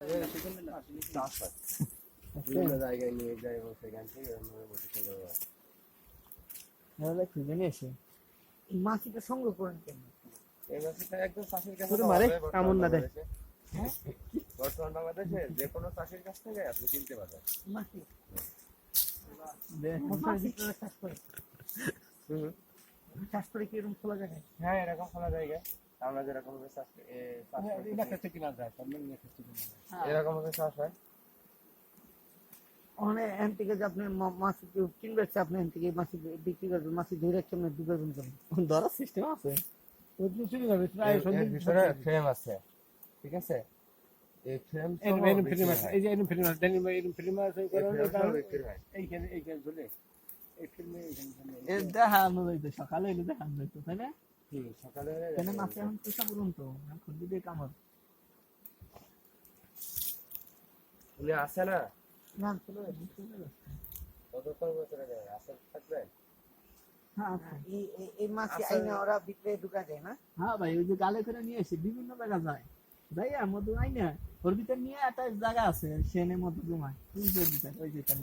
হয় জায়গায় নিয়ে যায় এবং সেখান থেকে সংগ্রহ হয় খুঁজে এসে মাছিটা সংগ্রহ করেন কেন? এই মাছটা একদম চাষির কাছে মারে, যায় বর্তমান কামড় না দেয়। বর্তমান বাংলাদেশে যে কোনো চাষির কাছ থেকে আপনি কিনতে পারবেন। মাছি দে। মশার চাষ করে? হুম। চাষ করে কি এরকম খোলা জায়গায়? হ্যাঁ এরকম খোলা জায়গা আমরা যেরকম চাষ কিনা যায় তার মানে এরকম ভাবে চাষ হয়? এখান থেকে যে আপনি মাছ কিনবে আপনি এখান থেকে মাছ বিক্রি করবেন মাছ ধরে কেমন ধরার সিস্টেম আছে। ফ্রেম আছে ঠিক আছে? হয়। তাই না? হুম, সকালে কেন মাছে এখন পেশা করুন তো খুঁজে দিয়ে কামড় উনি আছে না? না চলে যাবে কতক্ষণ বছরে আসে থাকবেন হ্যাঁ এই- এই- এই মাছ আইনা ওরা ভিতরে ঢুকা যায় না? হ্যাঁ ভাই ওই যে গালে করে নিয়ে এসে বিভিন্ন জায়গা যায়। আর মধু আই না ওর ভিতরে নিয়ে একটা জায়গা আছে সেনে মধু জমায়। যে ওই যে